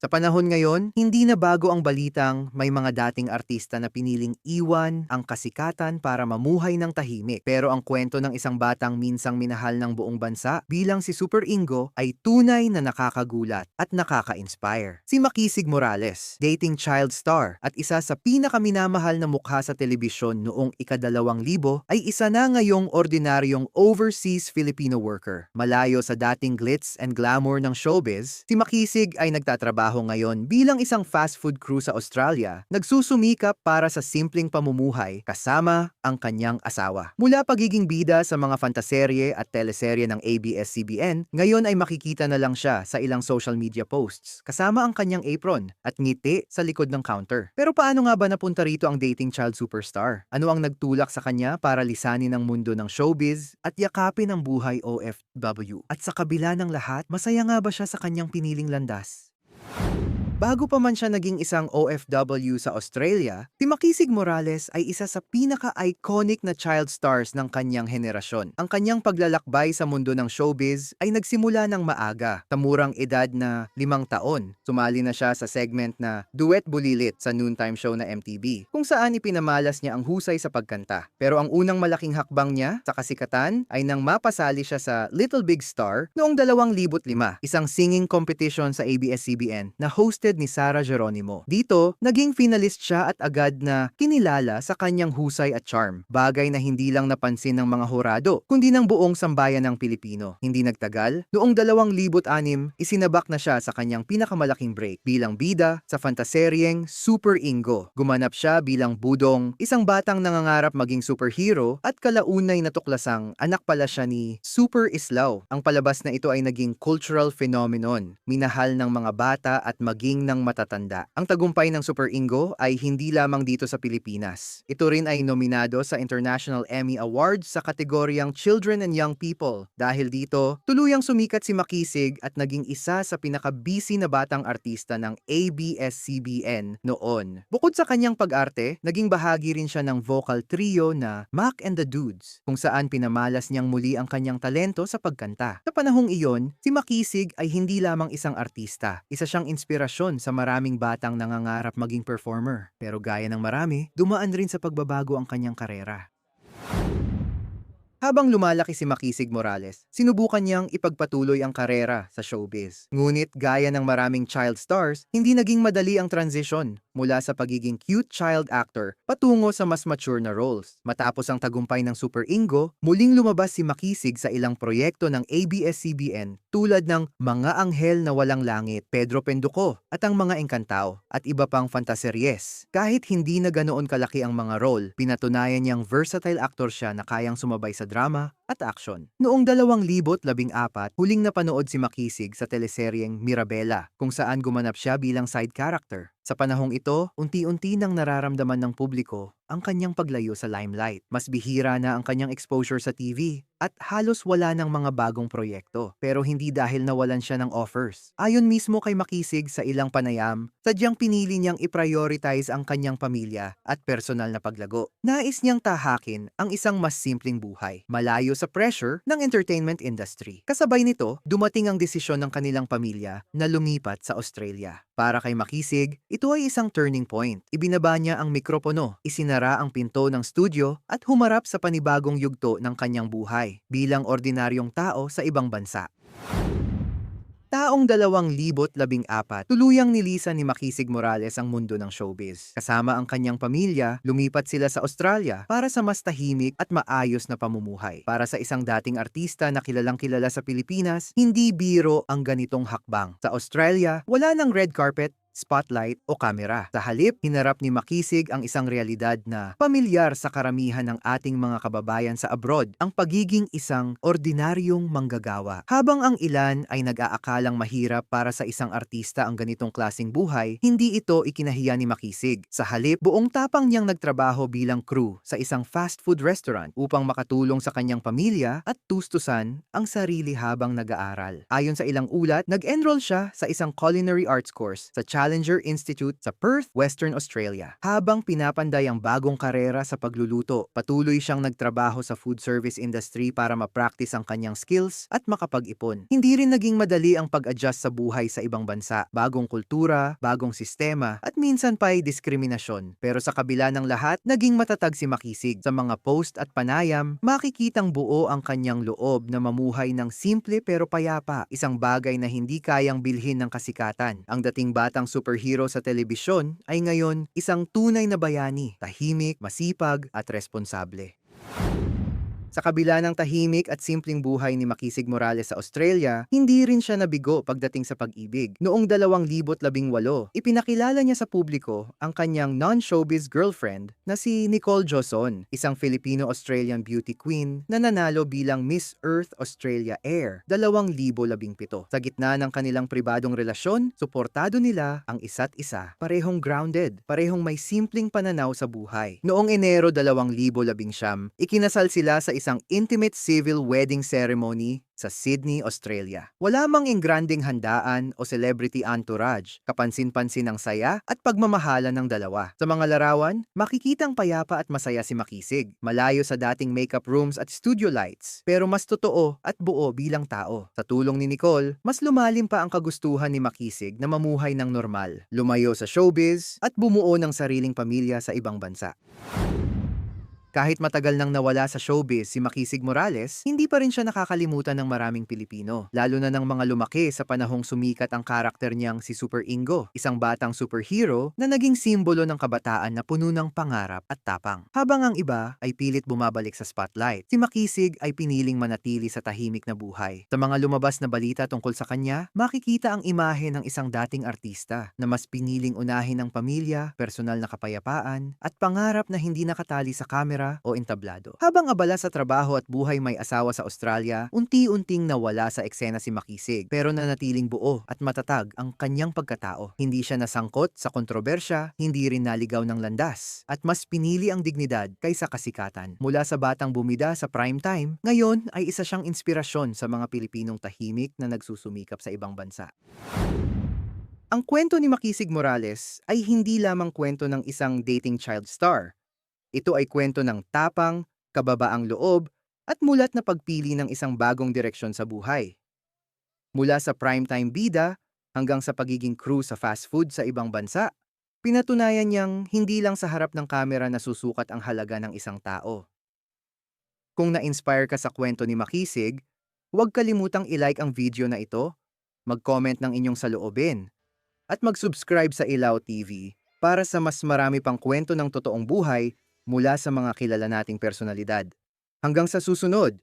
Sa panahon ngayon, hindi na bago ang balitang may mga dating artista na piniling iwan ang kasikatan para mamuhay ng tahimik. Pero ang kwento ng isang batang minsang minahal ng buong bansa bilang si Super Ingo ay tunay na nakakagulat at nakaka-inspire. Si Makisig Morales, dating child star at isa sa pinakaminamahal na mukha sa telebisyon noong ikadalawang libo ay isa na ngayong ordinaryong overseas Filipino worker. Malayo sa dating glitz and glamour ng showbiz, si Makisig ay nagtatrabaho ngayon bilang isang fast food crew sa Australia, nagsusumikap para sa simpleng pamumuhay kasama ang kanyang asawa. Mula pagiging bida sa mga fantaserye at teleserye ng ABS-CBN, ngayon ay makikita na lang siya sa ilang social media posts kasama ang kanyang apron at ngiti sa likod ng counter. Pero paano nga ba napunta rito ang dating child superstar? Ano ang nagtulak sa kanya para lisanin ang mundo ng showbiz at yakapin ang buhay OFW? At sa kabila ng lahat, masaya nga ba siya sa kanyang piniling landas? Bago pa man siya naging isang OFW sa Australia, si Makisig Morales ay isa sa pinaka-iconic na child stars ng kanyang henerasyon. Ang kanyang paglalakbay sa mundo ng showbiz ay nagsimula ng maaga, sa murang edad na limang taon. Sumali na siya sa segment na Duet Bulilit sa noontime show na MTV, kung saan ipinamalas niya ang husay sa pagkanta. Pero ang unang malaking hakbang niya sa kasikatan ay nang mapasali siya sa Little Big Star noong 2005, isang singing competition sa ABS-CBN na hosted ni Sarah Geronimo. Dito, naging finalist siya at agad na kinilala sa kanyang husay at charm. Bagay na hindi lang napansin ng mga hurado, kundi ng buong sambayan ng Pilipino. Hindi nagtagal, noong 2006, isinabak na siya sa kanyang pinakamalaking break bilang bida sa fantaseryeng Super Ingo. Gumanap siya bilang budong, isang batang nangangarap maging superhero at kalaunay natuklasang anak pala siya ni Super Islaw. Ang palabas na ito ay naging cultural phenomenon, minahal ng mga bata at maging ng matatanda. Ang tagumpay ng Super Ingo ay hindi lamang dito sa Pilipinas. Ito rin ay nominado sa International Emmy Awards sa kategoryang Children and Young People. Dahil dito, tuluyang sumikat si Makisig at naging isa sa pinaka-busy na batang artista ng ABS-CBN noon. Bukod sa kanyang pag-arte, naging bahagi rin siya ng vocal trio na Mac and the Dudes, kung saan pinamalas niyang muli ang kanyang talento sa pagkanta. Sa panahong iyon, si Makisig ay hindi lamang isang artista. Isa siyang inspirasyon sa maraming batang nangangarap maging performer. Pero gaya ng marami, dumaan rin sa pagbabago ang kanyang karera. Habang lumalaki si Makisig Morales, sinubukan niyang ipagpatuloy ang karera sa showbiz. Ngunit gaya ng maraming child stars, hindi naging madali ang transition mula sa pagiging cute child actor patungo sa mas mature na roles. Matapos ang tagumpay ng Super Ingo, muling lumabas si Makisig sa ilang proyekto ng ABS-CBN tulad ng Mga Anghel na Walang Langit, Pedro Penduko at ang Mga Engkantao at iba pang fantaseries. Kahit hindi na ganoon kalaki ang mga role, pinatunayan niyang versatile actor siya na kayang sumabay sa drama at action. Noong 2014, huling napanood si Makisig sa teleseryeng Mirabella, kung saan gumanap siya bilang side character. Sa panahong ito, unti-unti nang nararamdaman ng publiko ang kanyang paglayo sa limelight. Mas bihira na ang kanyang exposure sa TV at halos wala ng mga bagong proyekto. Pero hindi dahil nawalan siya ng offers. Ayon mismo kay Makisig sa ilang panayam, sadyang pinili niyang i-prioritize ang kanyang pamilya at personal na paglago. Nais niyang tahakin ang isang mas simpleng buhay, malayo sa pressure ng entertainment industry. Kasabay nito, dumating ang desisyon ng kanilang pamilya na lumipat sa Australia. Para kay Makisig, ito ay isang turning point. Ibinaba niya ang mikropono, isinara ang pinto ng studio at humarap sa panibagong yugto ng kanyang buhay bilang ordinaryong tao sa ibang bansa. Taong 2014, tuluyang nilisan ni Makisig Morales ang mundo ng showbiz. Kasama ang kanyang pamilya, lumipat sila sa Australia para sa mas tahimik at maayos na pamumuhay. Para sa isang dating artista na kilalang kilala sa Pilipinas, hindi biro ang ganitong hakbang. Sa Australia, wala ng red carpet, spotlight o kamera. Sa halip, hinarap ni Makisig ang isang realidad na pamilyar sa karamihan ng ating mga kababayan sa abroad, ang pagiging isang ordinaryong manggagawa. Habang ang ilan ay nag-aakalang mahirap para sa isang artista ang ganitong klasing buhay, hindi ito ikinahiya ni Makisig. Sa halip, buong tapang niyang nagtrabaho bilang crew sa isang fast food restaurant upang makatulong sa kanyang pamilya at tustusan ang sarili habang nag-aaral. Ayon sa ilang ulat, nag-enroll siya sa isang culinary arts course sa Challenger Institute sa Perth, Western Australia. Habang pinapanday ang bagong karera sa pagluluto, patuloy siyang nagtrabaho sa food service industry para ma-practice ang kanyang skills at makapag-ipon. Hindi rin naging madali ang pag-adjust sa buhay sa ibang bansa. Bagong kultura, bagong sistema, at minsan pa ay diskriminasyon. Pero sa kabila ng lahat, naging matatag si Makisig. Sa mga post at panayam, makikitang buo ang kanyang loob na mamuhay ng simple pero payapa, isang bagay na hindi kayang bilhin ng kasikatan. Ang dating batang superhero sa telebisyon ay ngayon isang tunay na bayani, tahimik, masipag at responsable. Sa kabila ng tahimik at simpleng buhay ni Makisig Morales sa Australia, hindi rin siya nabigo pagdating sa pag-ibig. Noong 2018, ipinakilala niya sa publiko ang kanyang non-showbiz girlfriend na si Nicole Joson, isang Filipino-Australian beauty queen na nanalo bilang Miss Earth Australia Air 2017. Sa gitna ng kanilang pribadong relasyon, suportado nila ang isa't isa. Parehong grounded, parehong may simpleng pananaw sa buhay. Noong Enero 2019, ikinasal sila sa isang intimate civil wedding ceremony sa Sydney, Australia. Wala mang ingranding handaan o celebrity entourage, kapansin-pansin ang saya at pagmamahala ng dalawa. Sa mga larawan, makikitang payapa at masaya si Makisig, malayo sa dating makeup rooms at studio lights, pero mas totoo at buo bilang tao. Sa tulong ni Nicole, mas lumalim pa ang kagustuhan ni Makisig na mamuhay ng normal, lumayo sa showbiz at bumuo ng sariling pamilya sa ibang bansa. Kahit matagal nang nawala sa showbiz si Makisig Morales, hindi pa rin siya nakakalimutan ng maraming Pilipino, lalo na ng mga lumaki sa panahong sumikat ang karakter niyang si Super Ingo, isang batang superhero na naging simbolo ng kabataan na puno ng pangarap at tapang. Habang ang iba ay pilit bumabalik sa spotlight, si Makisig ay piniling manatili sa tahimik na buhay. Sa mga lumabas na balita tungkol sa kanya, makikita ang imahe ng isang dating artista na mas piniling unahin ang pamilya, personal na kapayapaan, at pangarap na hindi nakatali sa kamera o entablado. Habang abala sa trabaho at buhay may asawa sa Australia, unti-unting nawala sa eksena si Makisig pero nanatiling buo at matatag ang kanyang pagkatao. Hindi siya nasangkot sa kontrobersya, hindi rin naligaw ng landas, at mas pinili ang dignidad kaysa kasikatan. Mula sa batang bumida sa prime time, ngayon ay isa siyang inspirasyon sa mga Pilipinong tahimik na nagsusumikap sa ibang bansa. Ang kwento ni Makisig Morales ay hindi lamang kwento ng isang dating child star. Ito ay kwento ng tapang, kababaang loob, at mulat na pagpili ng isang bagong direksyon sa buhay. Mula sa primetime bida hanggang sa pagiging crew sa fast food sa ibang bansa, pinatunayan niyang hindi lang sa harap ng kamera nasusukat ang halaga ng isang tao. Kung na-inspire ka sa kwento ni Makisig, huwag kalimutang i-like ang video na ito, mag-comment ng inyong saloobin, at mag-subscribe sa Ilaw TV para sa mas marami pang kwento ng totoong buhay mula sa mga kilala nating personalidad. Hanggang sa susunod,